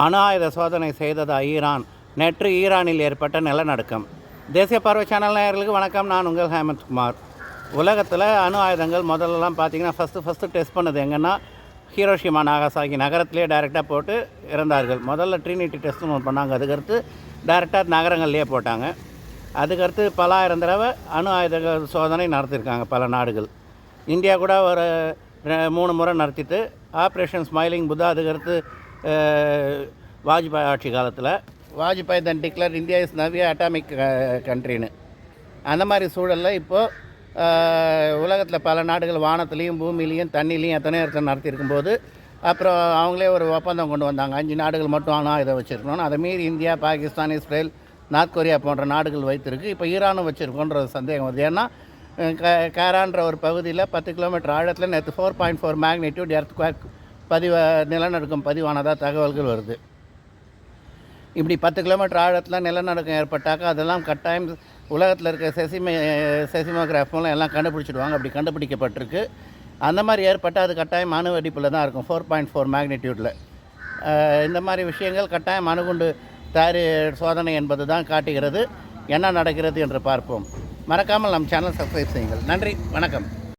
அணு ஆயுத சோதனை செய்ததா ஈரான். நேற்று ஈரானில் ஏற்பட்ட நிலநடுக்கம். தேசிய பார்வை சேனல் நேயர்களுக்கு வணக்கம். நான் உங்கள் ஹேமந்த்குமார் உலகத்தில் அணு ஆயுதங்கள் முதல்லலாம் பார்த்தீங்கன்னா ஃபஸ்ட்டு ஃபஸ்ட்டு டெஸ்ட் பண்ணது எங்கன்னா ஹீரோஷிமா நாகசாகி நகரத்திலே டைரெக்டாக போட்டு இறந்தார்கள். முதல்ல ட்ரினிட்டி டெஸ்ட்னு ஒன்று பண்ணாங்க. அதுக்கடுத்து டைரெக்டாக நகரங்கள்லேயே போட்டாங்க. அதுக்கடுத்து பல ஆயிரம் தடவை அணு ஆயுத சோதனை நடத்தியிருக்காங்க பல நாடுகள். இந்தியா கூட ஒரு ரெ- மூணு முறை நடத்திட்டு ஆப்ரேஷன் ஸ்மைலிங் புத்தா அதுக்கடுத்து வாஜ்பாய் ஆட்சி காலத்தில். வாஜ்பாய் தன் டிக்ளர் இந்தியா இஸ் நவிய அட்டாமிக் கண்ட்ரின்னு அந்த மாதிரி சூழலில் இப்போது உலகத்தில் பல நாடுகள் வானத்துலேயும் பூமியிலையும் தண்ணிலையும் எத்தனையோ இடத்துல நடத்தியிருக்கும்போது அப்புறம் அவங்களே ஒரு ஒப்பந்தம் கொண்டு வந்தாங்க. அஞ்சு நாடுகள் மட்டும் ஆனால் இதை வச்சுருக்கணும் அதை மீறி India Pakistan Israel North Korea போன்ற நாடுகள் வைத்திருக்கு. இப்போ ஈரானும் வச்சுருக்கோன்ற சந்தேகம் வருது. ஏன்னா க காரான்ற ஒரு பகுதியில் பத்து கிலோமீட்டர் ஆழத்தில் நேற்று four point four magnitude earth பதிவ நிலநடுக்கம் பதிவானதாக தகவல்கள் வருது. இப்படி பத்து கிலோமீட்டர் ஆழத்தில் நிலநடுக்கம் ஏற்பட்டாக்கா அதெல்லாம் கட்டாயம் உலகத்தில் இருக்க செசிமே செசிமோகிராஃப் மூலம் எல்லாம் கண்டுபிடிச்சிடுவாங்க. அப்படி கண்டுபிடிக்கப்பட்டிருக்கு. அந்த மாதிரி ஏற்பட்டால் அது கட்டாயம் அணு வெடிப்பில் தான் இருக்கும். ஃபோர் பாயிண்ட் ஃபோர் மேக்னிடியூட்டில் இந்த மாதிரி விஷயங்கள் கட்டாயம் அணுகுண்டு தயாரி சோதனை என்பது தான் காட்டுகிறது. என்ன நடக்கிறது என்று பார்ப்போம். மறக்காமல் நம் சேனல் சப்ஸ்கிரைப் செய்யுங்கள். நன்றி. வணக்கம்.